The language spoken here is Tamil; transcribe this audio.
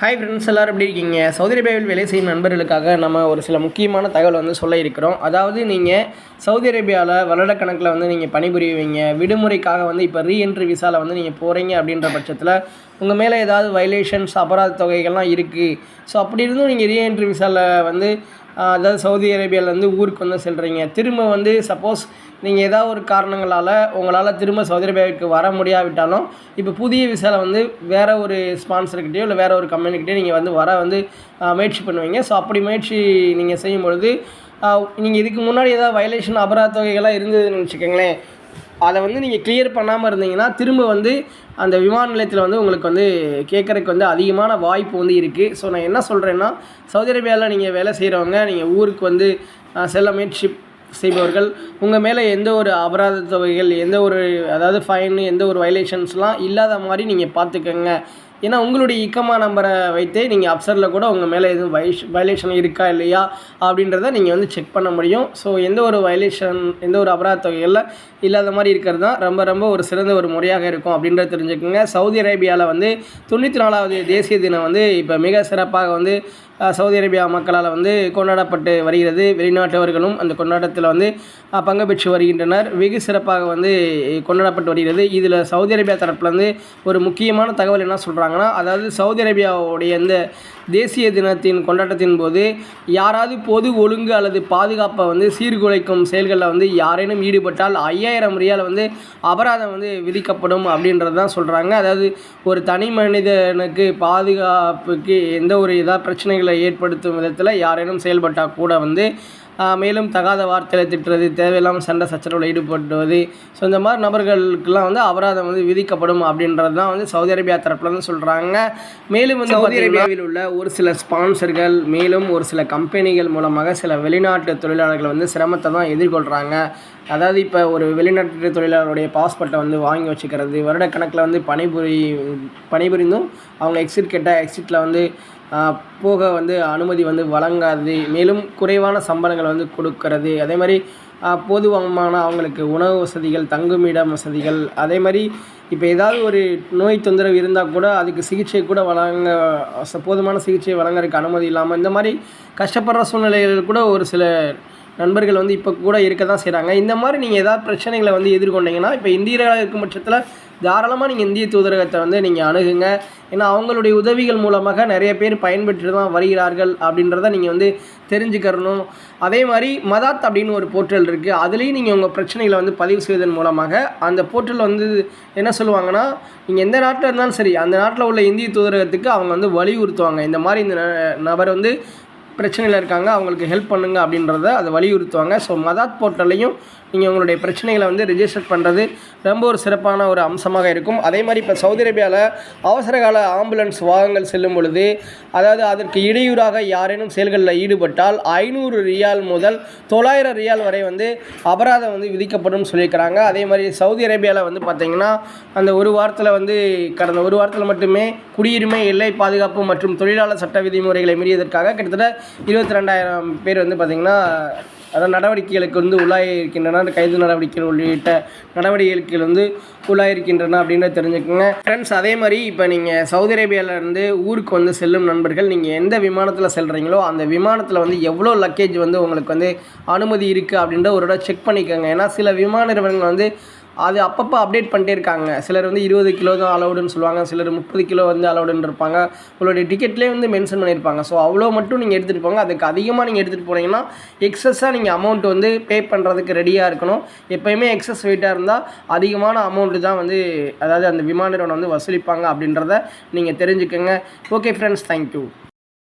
ஹாய் ஃப்ரெண்ட்ஸ் எல்லோரும் எப்படி இருக்கீங்க? சவுதி அரேபியாவில் வேலை செய்யும் நண்பர்களுக்காக நம்ம ஒரு சில முக்கியமான தகவல் வந்து சொல்ல இருக்கிறோம். அதாவது நீங்கள் சவுதி அரேபியாவில் வருடக்கணக்கில் வந்து நீங்கள் பணிபுரிவீங்க. விடுமுறைக்காக வந்து இப்போ ரீஎன்ட்ரி விசாவில் வந்து நீங்கள் போகிறீங்க அப்படின்ற பட்சத்தில் உங்கள் மேலே ஏதாவது வைலேஷன்ஸ் அபராத தொகைகள்லாம் இருக்குது ஸோ அப்படி இருந்தும் நீங்கள் ரீஎன்ட்ரி விசாவில் வந்து அதாவது சவுதி அரேபியாவிலேருந்து ஊருக்கு வந்து செல்கிறீங்க திரும்ப வந்து சப்போஸ் நீங்கள் ஏதாவது ஒரு காரணங்களால் உங்களால் திரும்ப சவுதி அரேபியாவுக்கு வர முடியாவிட்டாலும் இப்போ புதிய விசாவில் வந்து வேறு ஒரு ஸ்பான்சர்கிட்டயோ இல்லை வேறு ஒரு கம்பெனிக்கிட்டேயோ நீங்கள் வந்து வர வந்து முயற்சி பண்ணுவீங்க. ஸோ அப்படி முயற்சி நீங்கள் செய்யும் பொழுது நீங்கள் இதுக்கு முன்னாடி ஏதாவது வயலேஷன் அபராத தொகைகள்லாம் இருந்ததுன்னு வச்சுக்கோங்களேன். அதை வந்து நீங்கள் கிளியர் பண்ணாமல் இருந்தீங்கன்னா திரும்ப வந்து அந்த விமான நிலையத்தில் வந்து உங்களுக்கு வந்து கேட்குறதுக்கு வந்து அதிகமான வாய்ப்பு வந்து இருக்குது ஸோ நான் என்ன சொல்கிறேன்னா சவுதி அரேபியாவில் நீங்கள் வேலை செய்கிறவங்க நீங்கள் ஊருக்கு வந்து செல்ல முயற்சி செய்பவர்கள் உங்கள் மேலே எந்த ஒரு அபராத தொகைகள் எந்த ஒரு அதாவது ஃபைன் எந்த ஒரு வயலேஷன்ஸ்லாம் இல்லாத மாதிரி நீங்கள் பார்த்துக்கோங்க. ஏன்னா உங்களுடைய இக்கமா நம்பரை வைத்தே நீங்கள் அப்சரில் கூட உங்கள் மேலே எதுவும் வைஷ் வயலேஷன் இருக்கா இல்லையா அப்படின்றத நீங்கள் வந்து செக் பண்ண முடியும். ஸோ எந்த ஒரு வயலேஷன் எந்த ஒரு அபராத தொகையில் இல்லாத மாதிரி இருக்கிறது தான் ரொம்ப ரொம்ப ஒரு சிறந்த ஒரு முறையாக இருக்கும் அப்படின்றத தெரிஞ்சுக்கோங்க. சவுதி அரேபியாவில் வந்து தொண்ணூற்றி நாலாவது தேசிய தினம் வந்து இப்போ மிக சிறப்பாக வந்து சவுதி அரேபியா மக்களால் வந்து கொண்டாடப்பட்டு வருகிறது. வெளிநாட்டவர்களும் அந்த கொண்டாட்டத்தில் வந்து பங்கு பெற்று வருகின்றனர். வெகு சிறப்பாக வந்து கொண்டாடப்பட்டு வருகிறது. இதில் சவுதி அரேபியா தரப்புலேருந்து ஒரு முக்கியமான தகவல் என்ன சொல்கிறாங்க சொல்கிறாங்கன்னா அதாவது சவுதி அரேபியாவுடைய இந்த தேசிய தினத்தின் கொண்டாட்டத்தின் போது யாராவது பொது ஒழுங்கு அல்லது பாதுகாப்பை வந்து சீர்குலைக்கும் செயல்களில் வந்து யாரேனும் ஈடுபட்டால் ஐயாயிரம் ரியால் வந்து அபராதம் வந்து விதிக்கப்படும் அப்படின்றது தான் சொல்கிறாங்க அதாவது ஒரு தனி மனிதனுக்கு பாதுகாப்புக்கு எந்த ஒரு இதாக பிரச்சனைகளை ஏற்படுத்தும் விதத்தில் யாரேனும் செயல்பட்டால் கூட வந்து மேலும் தகாத வார்த்தைகளை திட்டுறது தேவையில்லாமல் சண்டை சச்சரவில் ஈடுபடுவது. ஸோ இந்த மாதிரி நபர்களுக்கெல்லாம் வந்து அபராதம் வந்து விதிக்கப்படும் அப்படின்றது தான் வந்து சவுதி அரேபியா தரப்புலேருந்து சொல்கிறாங்க மேலும் வந்து சவுதி அரேபியாவில் உள்ள ஒரு சில ஸ்பான்சர்கள் மேலும் ஒரு சில கம்பெனிகள் மூலமாக சில வெளிநாட்டு தொழிலாளர்கள் வந்து சிரமத்தை தான் எதிர்கொள்கிறாங்க அதாவது இப்போ ஒரு வெளிநாட்டு தொழிலாளருடைய பாஸ்போர்ட்டை வந்து வாங்கி வச்சுக்கிறது வருடக்கணக்கில் வந்து பணிபுரி பணிபுரிந்தும் அவங்க எக்ஸிட் கேட்டால் எக்ஸிட்டில் வந்து போக வந்து அனுமதி வந்து வழங்காது. மேலும் குறைவான சம்பளங்களை வந்து கொடுக்கறது. அதே மாதிரி ஆஹ், பொதுவான அவங்களுக்கு உணவு வசதிகள் தங்குமிடம் வசதிகள். அதே மாதிரி இப்போ ஏதாவது ஒரு நோய் தொந்தரவு இருந்தால் கூட அதுக்கு சிகிச்சை கூட வழங்க போதுமான சிகிச்சை வழங்குறதுக்கு அனுமதி இல்லாமல் இந்த மாதிரி கஷ்டப்படுற சூழ்நிலைகள் கூட ஒரு சில நண்பர்கள் வந்து இப்போ கூட இருக்க தான் செய்கிறாங்க இந்த மாதிரி நீங்கள் ஏதாவது பிரச்சனைகளை வந்து எதிர்கொண்டீங்கன்னா இப்போ இந்தியர்களாக இருக்கும் பட்சத்தில் தாராளமாக நீங்கள் இந்திய தூதரகத்தை வந்து நீங்கள் அணுகுங்க. ஏன்னா அவங்களுடைய உதவிகள் மூலமாக நிறைய பேர் பயன்பெற்று தான் வருகிறார்கள் அப்படின்றத நீங்கள் வந்து தெரிஞ்சுக்கிறணும். அதே மாதிரி மதாத் அப்படின்னு ஒரு போர்ட்டல் இருக்குது அதுலேயும் நீங்கள் உங்கள் பிரச்சனைகளை வந்து பதிவு செய்வதன் மூலமாக அந்த போர்ட்டல் வந்து என்ன சொல்லுவாங்கன்னா நீங்கள் எந்த நாட்டில் இருந்தாலும் சரி அந்த நாட்டில் உள்ள இந்திய தூதரகத்துக்கு அவங்க வந்து வலியுறுத்துவாங்க. இந்த மாதிரி இந்த ந- நபர் வந்து பிரச்சனையில் இருக்காங்க அவங்களுக்கு ஹெல்ப் பண்ணுங்க அப்படின்றத அதை வலியுறுத்துவாங்க. ஸோ மதாத் போர்ட்டல்லையும் நீங்கள் உங்களுடைய பிரச்சனைகளை வந்து ரிஜிஸ்டர் பண்ணுறது ரொம்ப ஒரு சிறப்பான ஒரு அம்சமாக இருக்கும். அதே மாதிரி இப்போ சவுதி அரேபியாவில் அவசரகால ஆம்புலன்ஸ் வாகனங்கள் செல்லும் பொழுது அதாவது அதற்கு இடையூறாக யாரேனும் செயல்களில் ஈடுபட்டால் ஐநூறு ரியால் முதல் தொள்ளாயிரம் ரியால் வரை வந்து அபராதம் வந்து விதிக்கப்படும் சொல்லியிருக்கிறாங்க. அதே மாதிரி சவுதி அரேபியாவில் வந்து பார்த்திங்கன்னா அந்த ஒரு வாரத்தில் வந்து கடந்த ஒரு வாரத்தில் மட்டுமே குடியுரிமை எல்லை பாதுகாப்பு மற்றும் தொழிலாளர் சட்ட விதிமுறைகளை மீறியதற்காக கிட்டத்தட்ட இருபத்தி ரெண்டாயிரம் பேர் வந்து பார்த்திங்கன்னா அதாவது நடவடிக்கைகளுக்கு வந்து உள்ளாயிருக்கின்றன கைது நடவடிக்கைகள் உள்ளிட்ட நடவடிக்கைகள் வந்து உள்ளாயிருக்கின்றன அப்படின்றத தெரிஞ்சுக்கோங்க. ஃப்ரெண்ட்ஸ் அதே மாதிரி இப்போ நீங்கள் சவுதி அரேபியாவிலேருந்து ஊருக்கு வந்து செல்லும் நண்பர்கள் நீங்கள் எந்த விமானத்தில் செல்கிறீங்களோ அந்த விமானத்தில் வந்து எவ்வளோ லக்கேஜ் வந்து உங்களுக்கு வந்து அனுமதி இருக்குது அப்படின்ற ஒரு தடவை செக் பண்ணிக்கோங்க. ஏன்னா சில விமான நிறுவனங்கள் வந்து அது அப்பப்போ அப்டேட் பண்ணிட்டே இருக்காங்க. சிலர் வந்து இருபது கிலோ தான் அலௌடுன்னு சொல்லுவாங்க. சிலர் முப்பது கிலோ வந்து அலௌடுன்னு இருப்பாங்க. உங்களுடைய டிக்கெட்லேயே வந்து மென்ஷன் பண்ணியிருப்பாங்க. ஸோ அவ்வளோ மட்டும் நீங்கள் எடுத்துகிட்டு போங்க. அதுக்கு அதிகமாக நீங்கள் எடுத்துகிட்டு போனீங்கன்னா எக்ஸஸாக நீங்கள் அமௌண்ட் வந்து பே பண்ணுறதுக்கு ரெடியாக இருக்கணும். எப்போயுமே எக்ஸஸ் வெயிட்டாக இருந்தால் அதிகமான அமௌண்ட்டு தான் வந்து அதாவது அந்த விமான நிறுவனம் வந்து வசூலிப்பாங்க அப்படின்றத நீங்கள் தெரிஞ்சுக்கோங்க. Okay friends thank you